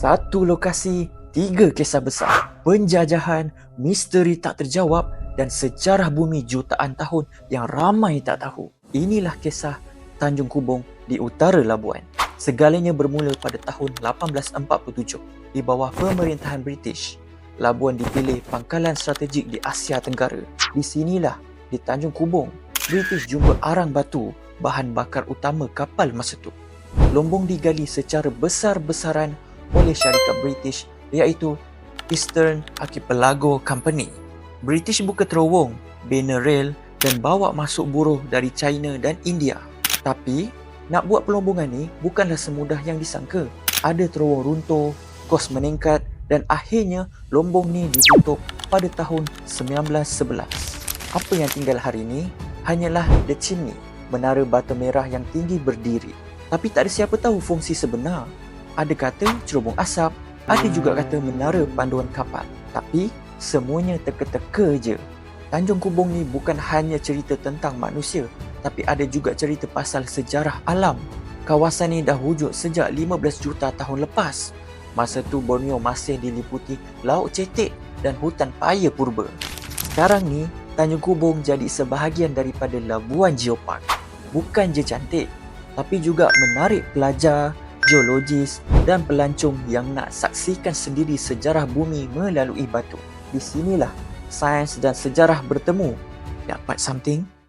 Satu lokasi, tiga kisah besar. Penjajahan, misteri tak terjawab dan sejarah bumi jutaan tahun yang ramai tak tahu. Inilah kisah Tanjung Kubong di utara Labuan. Segalanya bermula pada tahun 1847 di bawah pemerintahan British. Labuan dipilih pangkalan strategik di Asia Tenggara. Di sinilah, di Tanjung Kubong, British jumpa arang batu bahan bakar utama kapal masa tu. Lombong digali secara besar-besaran oleh syarikat British iaitu Eastern Archipelago Company. British buka terowong, bina rel dan bawa masuk buruh dari China dan India. Tapi, nak buat pelombongan ni bukanlah semudah yang disangka. Ada terowong runtuh, kos meningkat dan akhirnya lombong ni ditutup pada tahun 1911. Apa yang tinggal hari ini hanyalah The Chimney, menara batu merah yang tinggi berdiri. Tapi tak ada siapa tahu fungsi sebenar ada kata cerobong asap, ada juga kata menara panduan kapal. Tapi semuanya teka-teka je. Tanjung Kubong ni bukan hanya cerita tentang manusia, tapi ada juga cerita pasal sejarah alam. Kawasan ni dah wujud sejak 15 juta tahun lepas. Masa tu Borneo masih diliputi laut cetek dan hutan paya purba. Sekarang ni, Tanjung Kubong jadi sebahagian daripada Labuan Geopark. Bukan je cantik, tapi juga menarik pelajar, geologis dan pelancong yang nak saksikan sendiri sejarah bumi melalui batu. Di sinilah sains dan sejarah bertemu. Dapat something?